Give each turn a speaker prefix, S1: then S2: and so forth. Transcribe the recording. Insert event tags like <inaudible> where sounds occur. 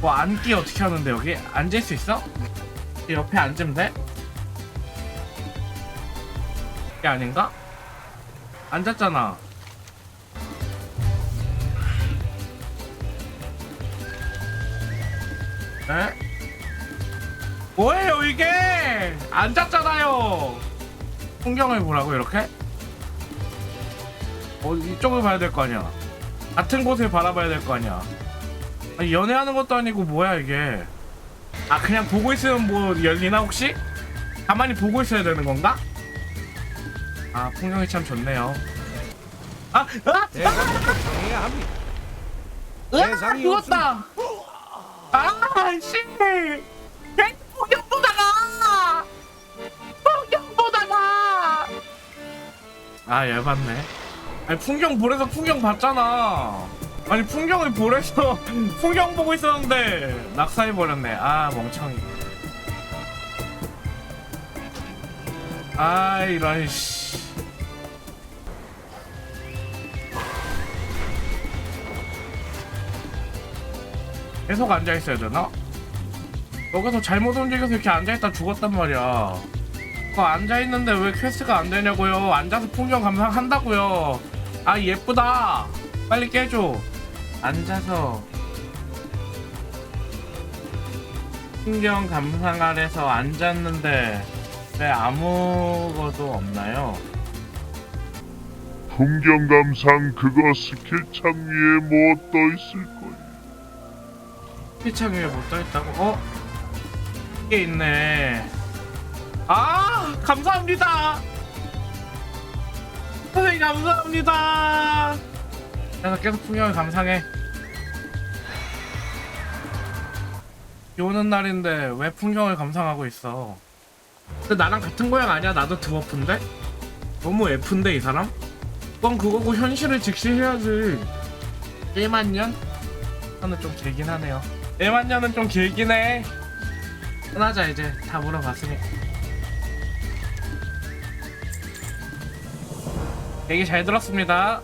S1: 뭐 앉기 어떻게 하는데 여기 앉을 수 있어? 이 옆에 앉으면 돼? 이게 아닌가? 앉았잖아. 에? 뭐예요 이게? 앉았잖아요. 풍경을 보라고 이렇게? 어 이쪽을 봐야 될 거 아니야. 같은 곳을 바라봐야 될 거 아니야. 아니, 연애하는 것도 아니고 뭐야 이게? 아 그냥 보고 있으면 뭐 열리나 혹시? 가만히 보고 있어야 되는 건가? 아 풍경이 참 좋네요. 아, 아. 으아,
S2: 대상이
S1: 죽었다. 아, 씨. 개 풍경 보다가. 풍경 보다가. 아, 열받네. 아니 풍경 보래서 풍경 봤잖아. 아니 풍경을 보래서 <laughs> 풍경 보고 있었는데 낙사해 버렸네. 아 멍청이. 아 이런 씨. 계속 앉아 있어야 되나? 여기서 잘못 움직여서 이렇게 앉아 있다 죽었단 말이야. 그거 앉아 있는데 왜 퀘스트가 안 되냐고요? 앉아서 풍경 감상한다고요. 아 예쁘다. 빨리 깨줘. 앉아서 풍경 감상하래서 앉았는데 왜 아무것도 없나요?
S3: 풍경 감상 그거 스킬창 위에 뭐 떠 있을 거야.
S1: 피창 위에 못 떠있다고? 어? 이게 있네. 아, 감사합니다. 선생님, 감사합니다. 그래서 계속 풍경을 감상해. 비 오는 날인데 왜 풍경을 감상하고 있어? 근데 나랑 같은 고향 아니야? 나도 드워프인데? 너무 F인데 이 사람? 그건 그거고 현실을 직시해야지. 1만 년? 하는 좀 길긴 하네요. 1만 년은 좀 길긴 해. 끝나자 이제 다 물어봤으니까. 얘기 잘 들었습니다.